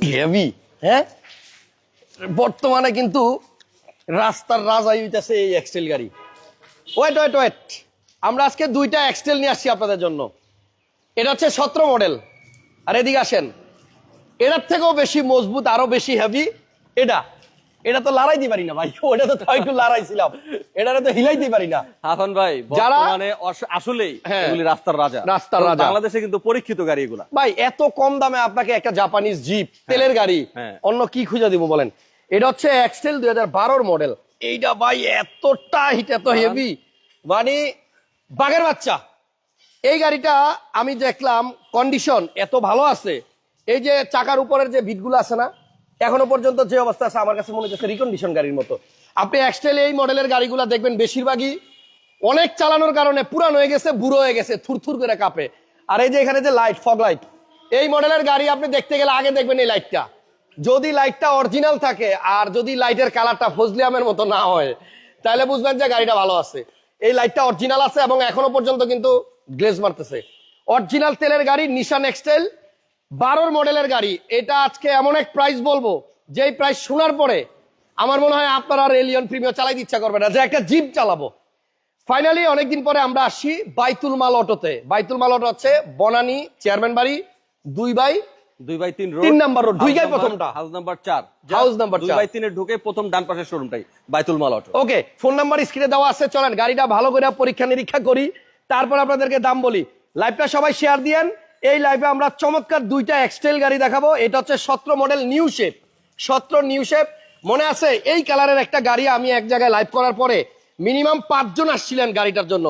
Heavy. হ্যাঁ? বর্তমানে কিন্তু রাস্তার রাজাই হইতেছে এই এক্সটেল গাড়ি। ওয়েট ওয়েট ওয়েট আমরা আজকে দুইটা এক্সটেল নিয়ে আসছি আপনাদের জন্য। এটা হচ্ছে সতেরো মডেল আর এদিকে আসেন। এটার থেকেও বেশি মজবুত আরও বেশি হেভি এটা। এটা তো লড়াইতে পারি না ভাই। ওটা তো তাও একটু লড়াইছিলাম। এটারে তো হিলাইতে পারি না। হাসান ভাই যারা- বর্তমানে আসলেই হ্যাঁ। এগুলি রাস্তার রাজা। রাস্তার রাজা। বাংলাদেশে কিন্তু পরীক্ষিত গাড়ি এগুলা। ভাই এত কম দামে আপনাকে একটা জাপানিজ জিপ তেলের গাড়ি। হ্যাঁ। অন্য কি খুঁজে দিব বলেন? এটা হচ্ছে এক্সটেল দুই হাজার বারোর মডেল এইটা ভাই এতটা হিট এত হেভি মানে বাঘের বাচ্চা। এই গাড়িটা আমি দেখলাম কন্ডিশন এত ভালো আছে। এই যে চাকার উপরের যে বিটগুলো আছে না এখনও পর্যন্ত যে অবস্থা আছে, আমার কাছে মনে হচ্ছে রিকন্ডিশন গাড়ির মতো। আপনি এক্সটেল এই মডেলের গাড়িগুলো দেখবেন বেশিরভাগই অনেক চালানোর কারণে পুরান হয়ে গেছে, বুড়ো হয়ে গেছে, থুরথুর করে কাঁপে। আর এই যে এখানে যে লাইট ফগ লাইট এই মডেলের গাড়ি আপনি দেখতে গেলে আগে দেখবেন এই লাইটটা যদি লাইটটা অরিজিনাল থাকে আর যদি লাইটের কালারটা ফজলিয়ামের মতো না হয়, তাহলে বুঝবেন যে গাড়িটা ভালো আছে। এই লাইটটা অরিজিনাল আছে এবং এখনও পর্যন্ত কিন্তু গ্লেজ মারতেছে। অরিজিনাল তেলের গাড়ি নিশান এক্সটেল বারোর মডেলের গাড়ি। এটা আজকে এমন এক প্রাইস বলব যেই প্রাইস শোনার পরে আমার মনে হয় আপনারা আর এলিয়ন প্রিমিয়ার চালাইতে ইচ্ছা করবে না যে একটা জিপ চালাবো। ফাইনালি অনেকদিন পরে আমরা আসছি বাইতুল মাল অটোতে। বাইতুল মাল অটো হচ্ছে বনানী চেয়ারম্যান বাড়ি দুই বাই দুই বাই তিন তিন নাম্বার রোড, দুই গায়ে প্রথমটা। হাউস নাম্বার চার। দুই বাই তিনে ঢুকে প্রথম ডান পাশের শোরুমটাই বাইতুল মাল অটো ওকে ফোন নাম্বার স্ক্রিনে দেওয়া আছে চলেন গাড়িটা ভালো করে পরীক্ষা নিরীক্ষা করি। তারপর আপনাদেরকে দাম বলি। লাইভটা সবাই শেয়ার দিয়েন। এই লাইভে আমরা চমৎকার দুইটা এক্সটেল গাড়ি দেখাবো। এটা হচ্ছে সতেরো মডেল নিউ শেপ সতেরো নিউ শেপ মনে আছে? এই কালারের একটা গাড়ি আমি এক জায়গায় লাইভ করার পরে মিনিমাম পাঁচজন আসছিলেন গাড়িটার জন্য।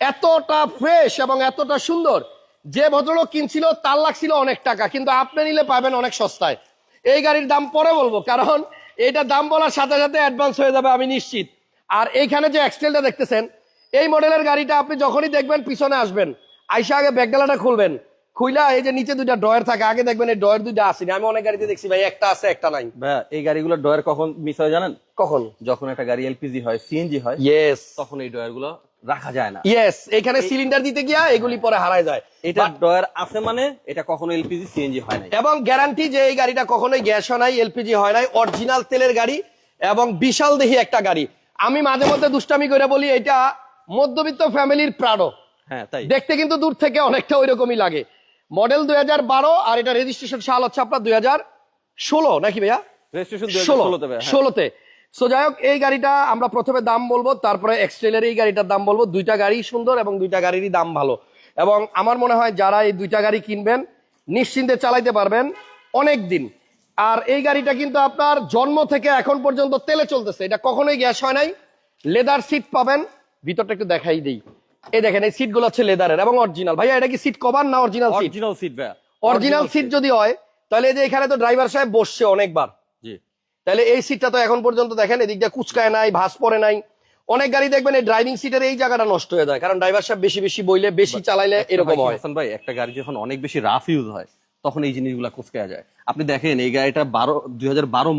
এতটা ফ্রেশ এবং এতটা সুন্দর। যে ভদ্রলোক কিনছিল, তার লাগছিল অনেক টাকা, কিন্তু আপনি নিলে পাবেন অনেক সস্তায়। এই গাড়ির দাম পরে বলব, কারণ এটা দাম বলার সাথে সাথে অ্যাডভান্স হয়ে যাবে, আমি নিশ্চিত। আর এইখানে যে এক্সটেলটা দেখতেছেন, এই মডেলের গাড়িটা আপনি যখনই দেখবেন, পিছনে আসবেন। আইসা আগে ব্যাগডালাটা খুলবেন। খুইলা এই যে নিচে দুইটা ডয়ের থাকে আগে দেখবেন এই ডয়ের দুইটা আসেনি আমি অনেক গাড়িতে দেখছি ভাই একটা আছে একটা নাই। ভাইয়া এই গাড়িগুলোর ডয়ার কখন মিস হয় জানেন? কখন? যখন একটা গাড়ি এলপিজি হয় সিএনজি হয় ইয়েস তখন এই ডয়ারগুলো রাখা যায় না। ইয়েস এখানে সিলিন্ডার দিতে গিয়া এগুলি পরে হারায় যায়। এটা ডয়ার আছে মানে এটা কখনো এলপিজি সিএনজি হয় না এবং গ্যারান্টি যে এই গাড়িটা কখনোই গ্যাস হয় নাই এলপিজি হয় নাই অরিজিনাল তেলের গাড়ি এবং বিশাল দেহি একটা গাড়ি। আমি মাঝে মধ্যে দুষ্টামি করে বলি এটা মধ্যবিত্ত ফ্যামিলির প্রাডো হ্যাঁ তাই। দেখতে কিন্তু দূর থেকে অনেকটা ওই রকমই লাগে। মডেল দু হাজার বারো আর এটা রেজিস্ট্রেশন সাল হচ্ছে আপনার দুই ষোলো নাকি ভাইয়া? ষোলোতে হ্যাঁ। ষোলোতে। সো যাই হোক এই গাড়িটা আমরা প্রথমে দাম বলব তারপরে এক্সটেলের এই গাড়িটার দাম বলব। দুইটা গাড়ি সুন্দর এবং দুইটা গাড়িরই দাম ভালো। এবং আমার মনে হয় যারা এই দুইটা গাড়ি কিনবেন নিশ্চিন্তে চালাইতে পারবেন অনেক দিন। আর এই গাড়িটা কিন্তু আপনার জন্ম থেকে এখন পর্যন্ত তেলে চলতেছে। এটা কখনোই গ্যাস হয় নাই। লেদার সিট পাবেন। ভিতরটা একটু দেখাই দিই। এই দেখেন এই সিটগুলো হচ্ছে লেদারের এবং অরিজিনাল ভাইয়া এটা কি সিট কভার না অরিজিনাল সিট অরিজিনাল সিট ভাইয়া। অরিজিনাল সিট যদি হয় তাহলে এই যে এখানে তো ড্রাইভার সাহেব বসছে অনেকবার। জি। তাহলে এই সিটটা তো এখন পর্যন্ত দেখেন এদিক দিয়ে কুচকায় নাই ভাস পড়ে নাই। অনেক গাড়ি দেখবেন এই ড্রাইভিং সিটের এই জায়গাটা নষ্ট হয়ে যায় কারণ ড্রাইভার সাহেব বেশি বেশি বইলে বেশি চালাইলে এরকম হয়। হাসান ভাই একটা গাড়ি যখন অনেক বেশি রাফ ইউজ হয় তখন এই জিনিসগুলো কুচকে যায়। আপনি দেখেন এই গাড়িটা বারো দুই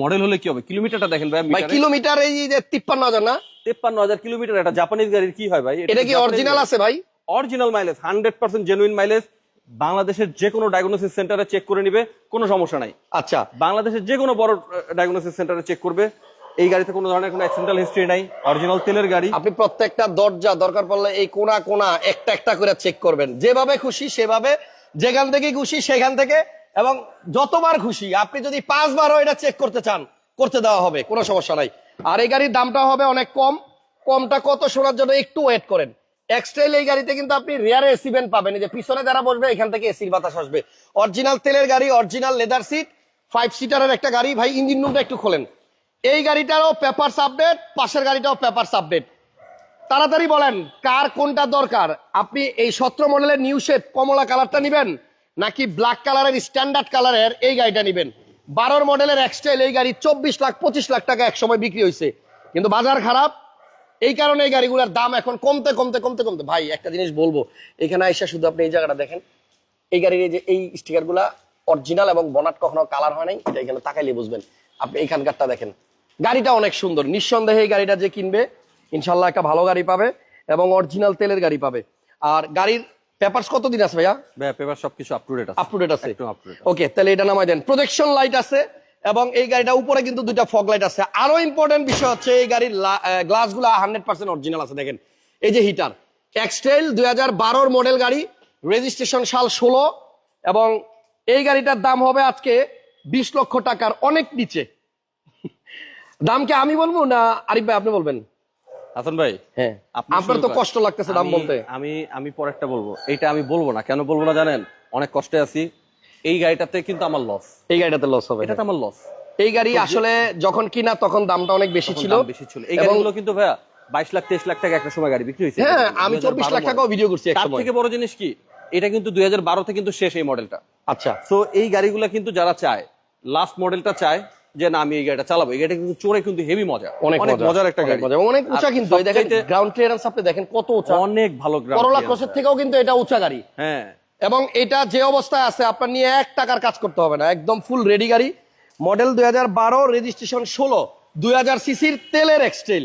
মডেল হলে কি হবে? কিলোমিটারটা দেখেন ভাই কিলোমিটার এই যে তিপ্পান্ন হাজার না? তেপ্পান্ন হাজার কিলোমিটার একটা জাপানিজ গাড়ির কি হয় ভাই? এটা কি অরিজিনাল আছে ভাই? Original mileage hundred percent genuine mileage বাংলাদেশের যে কোনো ডায়াগনোসিস সেন্টারে চেক করে নিবে কোনো সমস্যা নাই। আচ্ছা। বাংলাদেশের যে কোনো বড় ডায়াগনোসিস সেন্টারে চেক করবে। এই গাড়িতে কোনো ধরনের কোনো অ্যাক্সিডেন্টাল হিস্ট্রি নাই অরিজিনাল তেলের গাড়ি। আপনি প্রত্যেকটা দরজা দরকার পড়লে এই কোনা কোনা একটা একটা করে চেক করবেন। যেভাবে খুশি সেভাবে যেখান থেকে খুশি সেখান থেকে, এবং যতবার খুশি, আপনি যদি পাঁচবারও এটা চেক করতে চান, করতে দেওয়া হবে, কোনো সমস্যা নাই। আর এই গাড়ির দামটা হবে অনেক কম। কমটা কত শোনার জন্য একটু ওয়েট করেন। এক্সট্রেল এই গাড়িতে কিন্তু আপনি রিয়ার এসি ভেন্ট পাবেন। যে পিছনে যারা বসবে, এখান থেকে এসির বাতাস আসবে। অরিজিনাল তেলের গাড়ি অরিজিনাল লেদার সিট ফাইভ সিটারের একটা গাড়ি। ভাই ইঞ্জিন রুমটা একটু খোলেন। এই গাড়িটারও পেপারস আপডেট পাশের গাড়িটাও পেপারস আপডেট তাড়াতাড়ি বলেন, কার কোনটা দরকার? আপনি এই সতেরো মডেলের নিউ শেপ কমলা কালারটা নিবেন, নাকি ব্ল্যাক কালারের স্ট্যান্ডার্ড কালারের এই গাড়িটা নিবেন? বারোর মডেলের এক্সটাইল এই গাড়ি চব্বিশ লাখ, পঁচিশ লাখ টাকা এক সময় বিক্রি হয়েছে। কিন্তু বাজার খারাপ। এই কারণে এই গাড়িগুলোর দাম এখন কমতে কমতে কমতে কমতে। ভাই, একটা জিনিস বলব, এখানে এসে শুধু আপনি এই জায়গাটা দেখেন। এই গাড়ির এই যে, এই স্টিকারগুলা অরিজিনাল এবং বনাট কখনো কালার হয় নাই, এটা এখানে তাকাইলে বুঝবেন। আপনি এইখানকারটা দেখেন। গাড়িটা অনেক সুন্দর। নিঃসন্দেহে এই গাড়িটা যে কিনবে ইনশাল্লাহ একটা ভালো গাড়ি পাবে এবং অরিজিনাল তেলের গাড়ি পাবে। আর গাড়ির পেপারস কতদিন আছে ভাইয়া? ভাইয়া পেপার সবকিছু আপ টু ডেট আছে। আপ টু ডেট আছে? একদম date। ওকে তাহলে এটা নামাই দেন। প্রজেকশন লাইট আছে এবং এই গাড়িটা উপরে কিন্তু দুইটা ফগ লাইট আছে। আরও ইম্পর্টেন্ট বিষয় হচ্ছে এই গাড়ির গ্লাসগুলা হান্ড্রেড পার্সেন্ট অরিজিনাল আছে দেখেন। এই যে হিটার এক্সটেল দুই হাজার বারোর মডেল গাড়ি রেজিস্ট্রেশন সাল ষোলো এবং এই গাড়িটার দাম হবে আজকে বিশ লক্ষ টাকার অনেক নিচে। দাম কি আমি বলব না আরিফ ভাই আপনি বলবেন? হাসান ভাই হ্যাঁ। আপনি আপনার তো কষ্ট লাগতেছে দাম বলতে। আমি আমি পরেরটা বলব। এইটা আমি বলব না। কেন বলব না জানেন? অনেক কষ্টে আছি। এই গাড়িটাতে কিন্তু আমার লস এই গাড়িটাতে লস হবে। এটাতে আমার লস এই গাড়ি আসলে যখন কিনা তখন দামটা অনেক বেশি ছিল। বেশি ছিল। এই গাড়িগুলো কিন্তু ভাইয়া বাইশ লাখ তেইশ লাখ টাকা একটা সময় গাড়ি বিক্রি হয়েছে। হ্যাঁ আমি 2012 চব্বিশ লাখ। টাকাও ভিডিও করছি এক তার থেকে বড় জিনিস কি? এটা কিন্তু দুই হাজার বারোতে কিন্তু শেষ এই মডেলটা আচ্ছা। সো এই গাড়িগুলো কিন্তু যারা চায় লাস্ট মডেলটা চায় যে না আমি এই গাড়িটা চালাবো। এই গাড়িটা কিন্তু চড়ে কিন্তু হেভি মজা। অনেক মজা। মজার একটা গাড়ি। মজা। অনেক উঁচা কিন্তু। দেখেন গ্রাউন্ড ক্লিয়ারেন্স আপনি দেখেন কত উঁচা। অনেক ভালো করোলা ক্রসের থেকেও কিন্তু এটা উঁচা গাড়ি। হ্যাঁ। এবং এটা যে অবস্থায় আছে আপনার নিয়ে এক টাকার কাজ করতে হবে না। একদম ফুল রেডি গাড়ি। মডেল দুই হাজার বারো রেজিস্ট্রেশন ষোলো। দুই হাজার সিসির তেলের এক্সটেল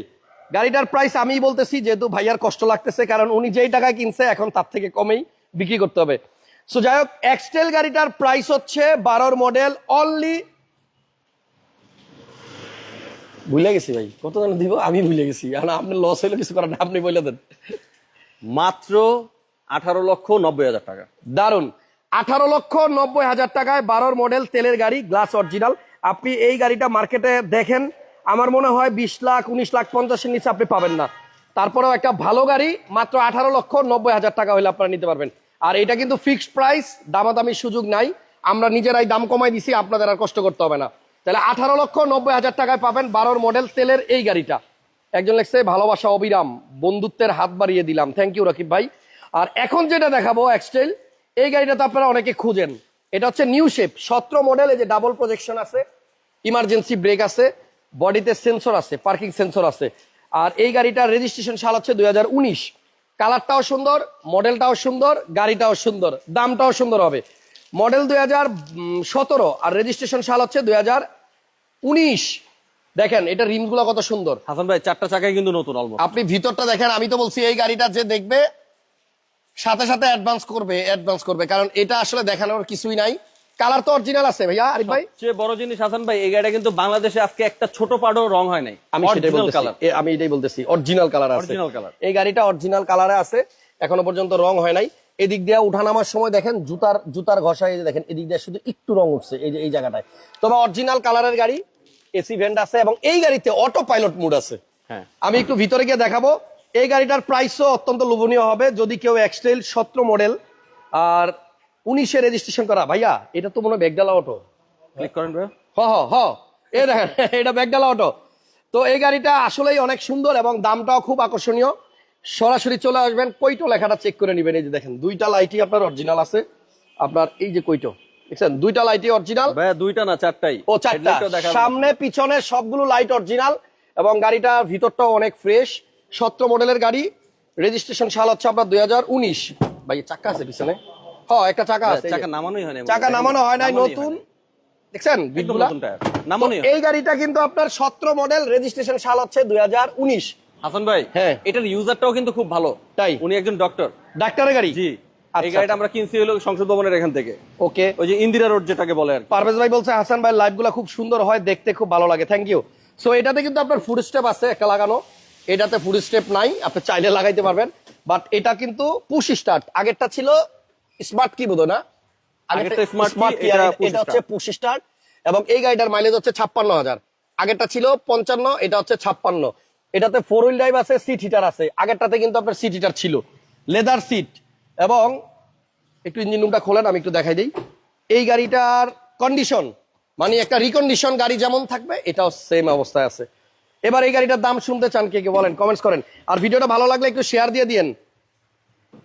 গাড়িটার প্রাইস আমি বলতেছি যেহেতু ভাইয়ার কষ্ট লাগতেছে কারণ উনি যেই টাকায় কিনছে এখন তার থেকে কমেই বিক্রি করতে হবে। সো যাই হোক এক্সটেল গাড়িটার প্রাইস হচ্ছে বারোর মডেল অনলি ভুলে গেছি ভাই। কত দাম দিব? আমি ভুলে গেছি। এখন আপনি লস হইলে কিছু করেন আপনি বলে দেন। মাত্র আঠারো লক্ষ নব্বই হাজার টাকা। দারুণ আঠারো লক্ষ নব্বই হাজার টাকায় বারোর মডেল তেলের গাড়ি গ্লাস অরিজিনাল আপনি এই গাড়িটা মার্কেটে দেখেন আমার মনে হয় বিশ লাখ উনিশ লাখ পঞ্চাশের নিচে আপনি পাবেন না। তারপরেও একটা ভালো গাড়ি মাত্র আঠারো লক্ষ নব্বই হাজার টাকা হলে আপনারা নিতে পারবেন। আর এটা কিন্তু ফিক্সড প্রাইস দামাদামির সুযোগ নাই। আমরা নিজেরাই দাম কমাই দিছি আপনাদের আর কষ্ট করতে হবে না। তাহলে আঠারো লক্ষ নব্বই হাজার টাকায় পাবেন বারোর মডেল তেলের এই গাড়িটা। একজন লেখছে, ভালোবাসা অবিরাম, বন্ধুত্বের হাত বাড়িয়ে দিলাম। থ্যাংক ইউ রকিব ভাই। আর এখন যেটা দেখাবো এক্সটেল এই গাড়িটা তো আপনারা অনেকে খুঁজেন। এটা হচ্ছে নিউ শেপ সতেরো মডেল এই যে ডাবল প্রজেকশন আছে ইমার্জেন্সি ব্রেক আছে বডিতে সেন্সর আছে পার্কিং সেন্সর আছে। আর এই গাড়িটার রেজিস্ট্রেশন সাল হচ্ছে দুই হাজার উনিশ। কালারটাও সুন্দর মডেলটাও সুন্দর, গাড়িটাও সুন্দর, দামটাও সুন্দর হবে। মডেল দুই হাজার সতেরো, আর রেজিস্ট্রেশন সাল হচ্ছে দুই হাজার উনিশ। দেখেন এটা রিমগুলো কত সুন্দর। হাসান ভাই চারটা চাকাই কিন্তু নতুন অলমোস্ট আপনি ভিতরটা দেখেন আমি তো বলছি এই গাড়িটা যে দেখবে সাথে সাথে অ্যাডভান্স করবে অ্যাডভান্স করবে কারণ এটা আসলে দেখানোর কিছুই নাই। কালার তো অরিজিনাল আছে ভাইয়া আরিফ ভাই? সবচেয়ে বড় জিনিস হাসান ভাই এই গাড়িটা কিন্তু বাংলাদেশে আজকে একটা ছোট পাড়ও রং হয় নাই। আমি সেটাই বলতেছি আমি এটাই বলতেছি অরিজিনাল কালার আছে। Original colour। এই গাড়িটা অরিজিনাল কালারে আছে এখনও পর্যন্ত রং হয় নাই। এদিক দিয়ে উঠানামার সময় দেখেন জুতার জুতার ঘষায় এই যে দেখেন এদিক দিয়ে শুধু একটু রং উঠছে এই যে এই জায়গাটায়। তবে অরিজিনাল কালারের গাড়ি এসি ভেন্ট আছে এবং এই গাড়িতে অটো পাইলট মুড আছে। হ্যাঁ। আমি একটু ভিতরে গিয়ে দেখাবো। এই গাড়িটার প্রাইসও অত্যন্ত লোভনীয় হবে। যদি কেউ এক্সটেল সতেরো মডেল আর উনিশে রেজিস্ট্রেশন করা ভাইয়া এটা তো মনে হয় ব্যাগডালা অটো ক্লিক করেন ভাই হ হ হ। এ দেখেন এটা ব্যাগডালা অটো তো এই গাড়িটা আসলেই অনেক সুন্দর এবং দামটাও খুব আকর্ষণীয়। সরাসরি চলে আসবেন কইটো লেখাটা চেক করে নেবেন। এই যে দেখেন দুইটা লাইটই আপনার অরিজিনাল আছে। আপনার এই যে কইটো দেখছেন? দুইটা লাইটই অরিজিনাল ভাইয়া দুইটা না চারটাই? ও চারটা। সামনে পিছনে সবগুলো লাইট অরিজিনাল এবং গাড়িটার ভিতরটাও অনেক ফ্রেশ সতেরো মডেলের গাড়ি। রেজিস্ট্রেশন সাল হচ্ছে আপনার দুই হাজার উনিশ। ভাই চাকা আছে পিছনে? হ একটা চাকা আছে চাকা নামানোই হয় নাই চাকা নামানো হয় নাই নতুন। দেখছেন? একদম নতুন টায়ার। নামানোই এই গাড়িটা কিন্তু আপনার সতেরো মডেল রেজিস্ট্রেশন সাল হচ্ছে দুই হাজার উনিশ। হাসান ভাই হ্যাঁ। এটার ইউজারটাও কিন্তু খুব ভালো। তাই? উনি একজন ডক্টর ডাক্তারের গাড়ি? জি। আচ্ছা, এই গাড়িটা আমরা কিনছি হলো সংসদ ভবনের এখান থেকে। ওকে। ওই যে ইন্দিরা রোড যেটাকে বলে আর পারভেজ ভাই বলছে হাসান ভাই লাইভ খুব সুন্দর হয় দেখতে খুব ভালো লাগে। থ্যাংক ইউ সো এটাতে কিন্তু আপনার ফুড স্টেপ আছে একটা লাগানো। এটাতে ফুড স্টেপ নাই আপনি চাইলে লাগাইতে পারবেন। বাট এটা কিন্তু পুশ স্টার্ট আগেরটা ছিল স্মার্ট কি বোধ না? আগেরটা এটা হচ্ছে পুশ স্টার্ট এবং এই গাড়িটার মাইলেজ হচ্ছে ছাপ্পান্ন হাজার। আগেরটা ছিল পঞ্চান্ন এটা হচ্ছে ছাপ্পান্ন। এটাতে ফোর হুইল ড্রাইভ আছে সিট হিটার আছে। আগেরটাতে কিন্তু আপনার সিট হিটার ছিল। লেদার সিট এবং একটু ইঞ্জিন রুমটা খোলেন, আমি একটু দেখাই দিই। এই গাড়িটার কন্ডিশন মানে একটা রিকন্ডিশন গাড়ি যেমন থাকবে, এটাও সেম অবস্থায় আছে। এবার এই গাড়িটার দাম শুনতে চান কে কে বলেন কমেন্টস করেন। আর ভিডিওটা ভালো লাগলে একটু শেয়ার দিয়ে দিয়েন।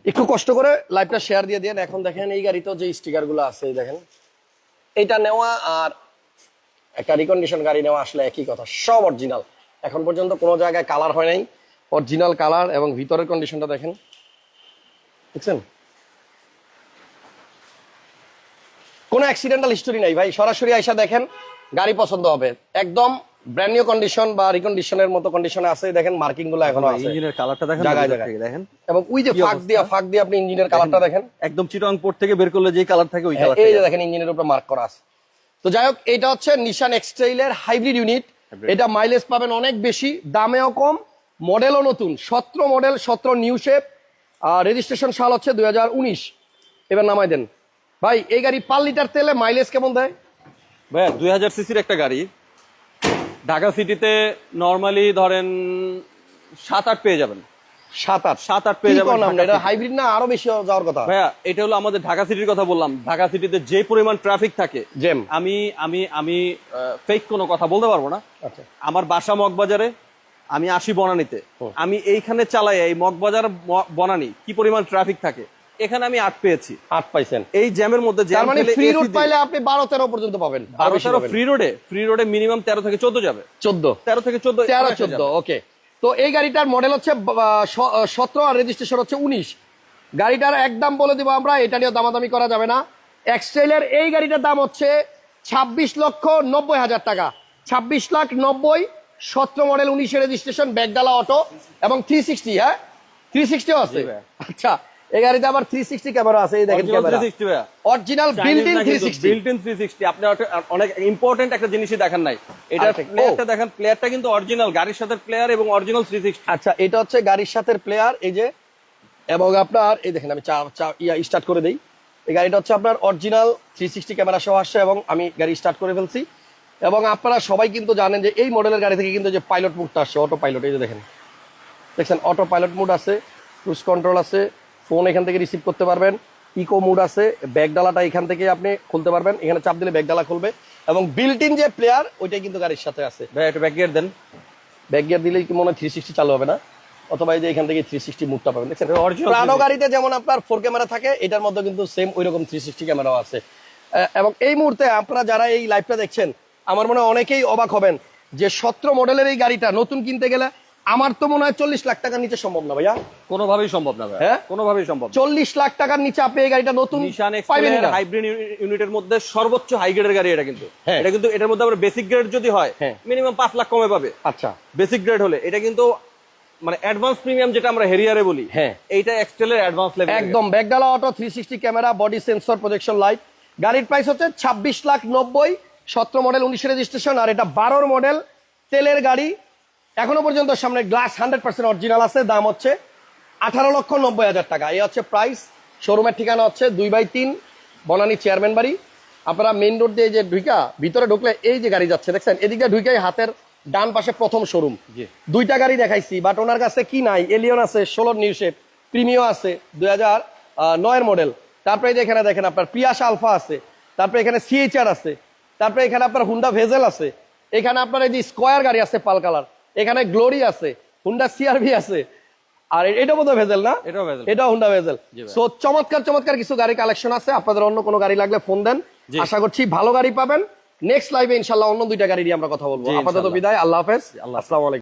একটু কষ্ট করে লাইভটা শেয়ার দিয়ে দিয়েন। এখন দেখেন এই গাড়িতেও যে স্টিকারগুলো আছে দেখেন। এইটা নেওয়া আর একটা রিকন্ডিশন গাড়ি নেওয়া আসলে একই কথা, সব অরিজিনাল এখন পর্যন্ত কোনো জায়গায় কালার হয় নাই। অরিজিনাল কালার এবং ভিতরের কন্ডিশনটা দেখেন। দেখছেন? কোনো অ্যাক্সিডেন্টাল হিস্টোরি নাই ভাই। সরাসরি আইসা দেখেন গাড়ি পছন্দ হবে। একদম ব্র্যান্ড নিউ কন্ডিশন বা রিকন্ডিশনের মতো কন্ডিশনে আছে। দেখেন মার্কিংগুলো এখনও আছে। ইঞ্জিনের কালারটা দেখেন জায়গায় জায়গায়। দেখেন। এবং ওই যে ফাঁক দিয়া ফাঁক দিয়ে আপনি ইঞ্জিনের কালারটা দেখেন। একদম চিটং পোর্ট থেকে বের করলে যে কালার থাকে ওই কালার এই যে দেখেন। ইঞ্জিনের উপরে মার্ক করা আছে। তো যাই হোক এটা হচ্ছে নিশান এক্সট্রেইলের হাইব্রিড ইউনিট এটা মাইলেজ পাবেন অনেক বেশি দামেও কম মডেলও নতুন। সত্র মডেল সত্র নিউ শেপ আর রেজিস্ট্রেশন সাল হচ্ছে দুই হাজার উনিশ। এবার নামাই দেন। ভাই এই গাড়ি পার লিটার তেলে মাইলেজ কেমন দেয়? ভাইয়া দুই হাজার সিসির একটা গাড়ি। ঢাকা সিটিতে নর্মালি ধরেন সাত আট পেয়ে যাবেন। সাত আট। সাত আট পেয়ে যাবেন আমরা? এটা হাইব্রিড না আরও বেশি যাওয়ার কথা? ভাইয়া এটা হলো আমাদের ঢাকা সিটির কথা বললাম। ঢাকা সিটিতে যে পরিমাণ ট্রাফিক থাকে জেম আমি আমি আমি ফেক কোনো কথা বলতে পারব না। আচ্ছা। আমার বাসা মগবাজারে আমি আসি বনানীতে। আমি এইখানে চালাই এই মগবাজার বনানী কি পরিমাণ ট্রাফিক থাকে এখানে আমি আট পেয়েছি। আট পাইছেন। এই জ্যামের মধ্যে তার মানে ফ্রি রুট পাইলে আপনি বারো তেরো পর্যন্ত পাবেন বারো তেরো ফ্রি রোডে ফ্রি রোডে মিনিমাম তেরো থেকে চোদ্দ যাবে। চোদ্দ। তেরো থেকে চোদ্দ তেরো চোদ্দ ওকে তো এই গাড়িটার মডেল হচ্ছে সতেরো আর রেজিস্ট্রেশন হচ্ছে উনিশ। গাড়িটার একদম বলে দিব আমরা এটা নিয়েও দামাদামি করা যাবে না। এক্সট্রেলের এই গাড়িটার দাম হচ্ছে ছাব্বিশ লক্ষ নব্বই হাজার টাকা। ছাব্বিশ লাখ নব্বই সতেরো মডেল উনিশের রেজিস্ট্রেশন ব্যাগডালা অটো এবং থ্রি সিক্সটি হ্যাঁ? থ্রি সিক্সটিও আছে। আচ্ছা এই গাড়িতে আবার ক্যামেরা আছে এই দেখেন camera original built in built in আপনি অনেক ইম্পর্টেন্ট একটা জিনিসই দেখেন নাই। এটা প্লেয়ারটা দেখেন প্লেয়ারটা কিন্তু অরিজিনাল গাড়ির সাথে প্লেয়ার এবং অরিজিনাল থ্রি সিক্সটি আচ্ছা এটা হচ্ছে গাড়ির সাথে প্লেয়ার এই যে এবং আপনার এই দেখেন আমি চা চা ইয়া স্টার্ট করে দেই। এই গাড়িটা হচ্ছে আপনার অরিজিনাল থ্রি সিক্সটি ক্যামেরা সহ আসছে এবং আমি গাড়ি স্টার্ট করে ফেলছি। এবং আপনারা সবাই কিন্তু জানেন যে এই মডেলের গাড়ি থেকে কিন্তু যে পাইলট মুডটা আসছে অটো পাইলট এই যে দেখেন। দেখছেন অটো পাইলট মুড আছে ক্রুজ কন্ট্রোল আছে ফোন এখান থেকে রিসিভ করতে পারবেন। ইকো মুড আছে ব্যাগ ডালাটা এখান থেকে আপনি খুলতে পারবেন। এখানে চাপ দিলে ব্যাগ ডালা খুলবে। এবং বিল্ট ইন যে প্লেয়ার ওইটাই কিন্তু গাড়ির সাথে আছে। ভাই একটা ব্যাক গিয়ার দেন। ব্যাক গিয়ার দিলেই কি মনে হয় থ্রি সিক্সটি চালু হবে না? অথবা এই যে এখান থেকে থ্রি সিক্সটি মুডটা পাবেন। দেখছেন? 360 গাড়িতে যেমন আপনার ফোর ক্যামেরা থাকে এটার মধ্যে কিন্তু সেম ওই রকম থ্রি সিক্সটি ক্যামেরাও আছে। এবং এই মুহূর্তে আপনারা যারা এই লাইভটা দেখছেন আমার মনে হয় অনেকেই অবাক হবেন যে সতেরো মডেলের এই গাড়িটা নতুন কিনতে গেলে আমার তো মনে হয় চল্লিশ লাখ টাকার নিচে সম্ভব না ভাইয়া। কোনোভাবেই সম্ভব না হ্যাঁ? কোনোভাবেই সম্ভব চল্লিশ লাখ টাকার নিচে আপনি এই গাড়িটা নতুন হাইব্রিড ইউনিটের মধ্যে সর্বোচ্চ হাই গ্রেডের গাড়ি এটা কিন্তু। হ্যাঁ। এটা কিন্তু এটার মধ্যে আবার বেসিক গ্রেড যদি হয় হ্যাঁ। মিনিমাম পাঁচ লাখ কমে পাবে। আচ্ছা। বেসিক গ্রেড হলে। এটা কিন্তু মানে অ্যাডভান্স প্রিমিয়াম যেটা আমরা হেরিয়ারে বলি হ্যাঁ। এইটা এক্সটেলের অ্যাডভান্স লেভেল একদম ব্যাকডালা auto three sixty camera body sensor projection light গাড়ির প্রাইস হচ্ছে ছাব্বিশ লাখ নব্বই সতেরো মডেল উনিশের রেজিস্ট্রেশন আর এটা বারোর মডেল তেলের গাড়ি এখনও পর্যন্ত সামনে গ্লাস হান্ড্রেড পার্সেন্ট অরিজিনাল আছে দাম হচ্ছে আঠারো লক্ষ নব্বই হাজার টাকা। এই হচ্ছে প্রাইস শোরুমের ঠিকানা হচ্ছে দুই বাই তিন বনানী চেয়ারম্যান বাড়ি। আপনারা মেইন রোড দিয়ে যে ঢুইকা ভিতরে ঢুকলে এই যে গাড়ি যাচ্ছে দেখছেন? এদিকে ঢুইকাই হাতের ডান পাশে প্রথম শোরুম। দুইটা গাড়ি দেখাইছি বাট ওনার কাছে কি নাই? এলিয়ন আছে ষোলো নিউ শেপ প্রিমিও আছে দুই হাজার নয়ের মডেল তারপরে এখানে দেখেন আপনার পিয়াস আলফা আছে তারপরে এখানে সিএইচআর আছে তারপরে এখানে আপনার হুন্ডা ভেজেল আছে এখানে আপনার এই যে স্কোয়ার গাড়ি আছে পাল কালার। এখানে গ্লোরি আছে হুন্ডা সিআরভি আছে। আর এটা বোধহয় ভেজেল না? এটাও ভেজেল। এটাও হুন্ডা ভেজেল সো চমৎকার চমৎকার কিছু গাড়ি কালেকশন আছে। আপনাদের অন্য কোনো গাড়ি লাগলে ফোন দেন। আশা করছি ভালো গাড়ি পাবেন। নেক্সট লাইভে ইনশাল্লাহ অন্য দুইটা গাড়ি নিয়ে আমরা কথা বলব। আপাতত বিদায়। আল্লাহ হাফেজ। আল্লাহ হাফেজ। আসসালামু আলাইকুম।